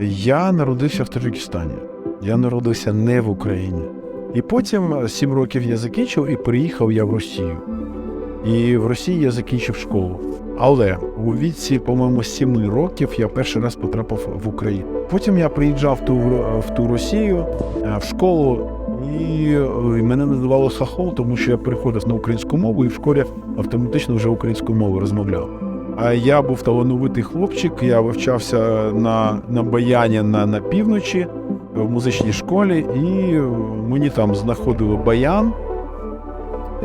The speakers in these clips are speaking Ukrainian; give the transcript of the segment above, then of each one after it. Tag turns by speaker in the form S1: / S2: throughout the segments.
S1: Я народився в Таджикистані. Я народився не в Україні. І потім е, сім років я закінчив і приїхав я в Росію. І в Росії я закінчив школу. Але у віці, по-моєму, сіми років я перший раз потрапив в Україну. Потім я приїжджав в ту, в ту Росію е, в школу, і е, мене називали Хахол, тому що я переходив на українську мову і в школі автоматично вже українською мовою розмовляв. Я був талановитий хлопчик, я вивчався на, на баяні на, на півночі в музичній школі, і мені там знаходили баян.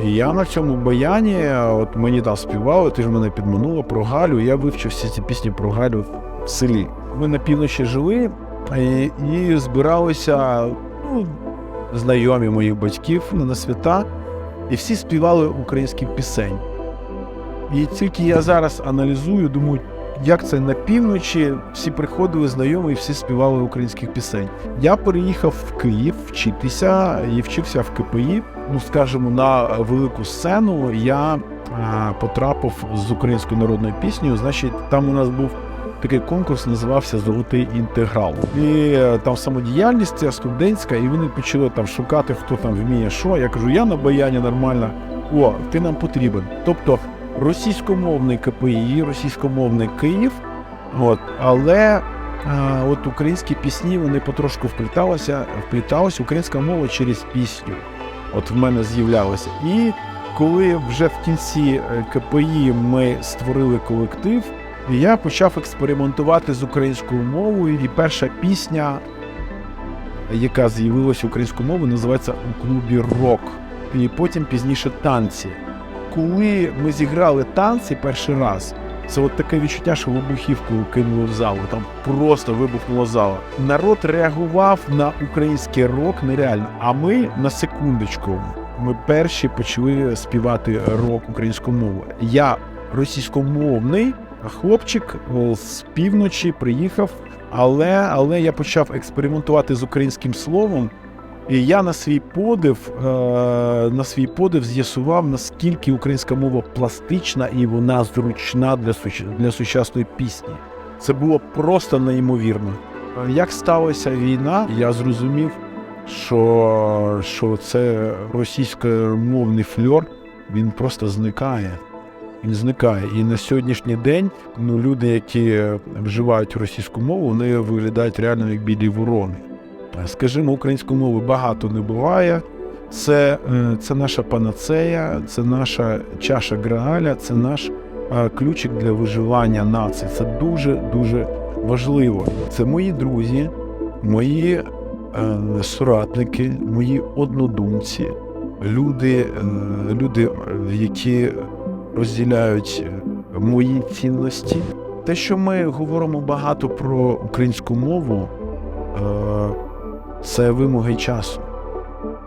S1: І я на цьому баяні, от мені там співали, ти ж мене підманула про Галю. Я вивчив всі ці пісні про Галю в селі. Ми на півночі жили і, і збиралися ну, знайомі моїх батьків на свята, і всі співали українські пісень. І тільки я зараз аналізую, думаю, як це на півночі всі приходили знайомі і всі співали українських пісень. Я переїхав в Київ вчитися і вчився в КПІ. Ну, скажімо, на велику сцену я а, потрапив з українською народною піснею. Значить, там у нас був такий конкурс, називався Золотий інтеграл. І е, там самодіяльність ця студентська, і вони почали там шукати, хто там вміє що. Я кажу, я на баяні нормально. О, ти нам потрібен. Тобто російськомовний КПІ, російськомовний Київ. От, але а, от українські пісні вони потрошку впліталися, впліталася українська мова через пісню. От в мене з'являлася. І коли вже в кінці е, КПІ ми створили колектив, я почав експериментувати з українською мовою. І перша пісня, яка з'явилася українською мовою, називається у клубі Рок. І потім пізніше танці коли ми зіграли танці перший раз, це от таке відчуття, що вибухівку кинули в залу. Там просто вибухнула зала. Народ реагував на український рок нереально. А ми на секундочку. Ми перші почали співати рок українською мовою. Я російськомовний хлопчик з півночі приїхав, але, але я почав експериментувати з українським словом. І я на свій подив, е, на свій подив з'ясував, наскільки українська мова пластична і вона зручна для, суч... для сучасної пісні. Це було просто неймовірно. Як сталася війна, я зрозумів, що, що це російськомовний фльор, він просто зникає. Він зникає. І на сьогоднішній день ну, люди, які вживають російську мову, вони виглядають реально як білі ворони. Скажімо, української мови багато не буває. Це, е, це наша панацея, це наша чаша Грааля, це наш е, ключик для виживання нації. Це дуже дуже важливо. Це мої друзі, мої е, соратники, мої однодумці, люди, е, люди, які розділяють е, мої цінності. Те, що ми говоримо багато про українську мову. е, це вимоги часу.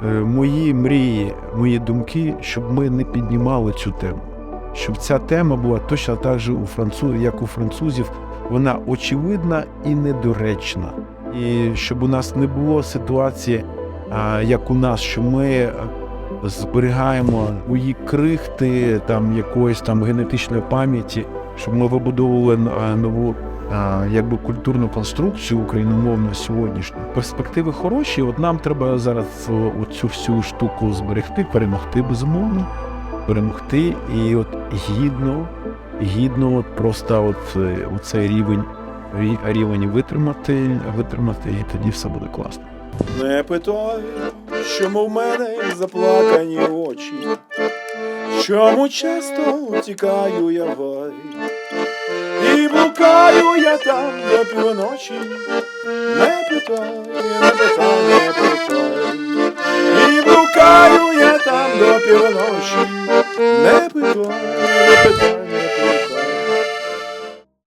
S1: Е, Мої мрії, мої думки, щоб ми не піднімали цю тему. Щоб ця тема була точно так же у французів, як у французів, вона очевидна і недоречна. І щоб у нас не було ситуації, як у нас, що ми е, зберігаємо свої крихти там якоїсь там генетичної пам'яті, щоб ми вибудовували нову якби культурну конструкцію україномовну сьогоднішню. Перспективи хороші. От нам треба зараз оцю всю штуку зберегти, перемогти безумовно, перемогти і от гідно, гідно, от просто от е, цей рівень рівень витримати, витримати, і тоді все буде класно.
S2: Не питай, чому в мене заплакані очі, чому часто тікаю я блукаю я там до півночі, не питай, не питай, не питай,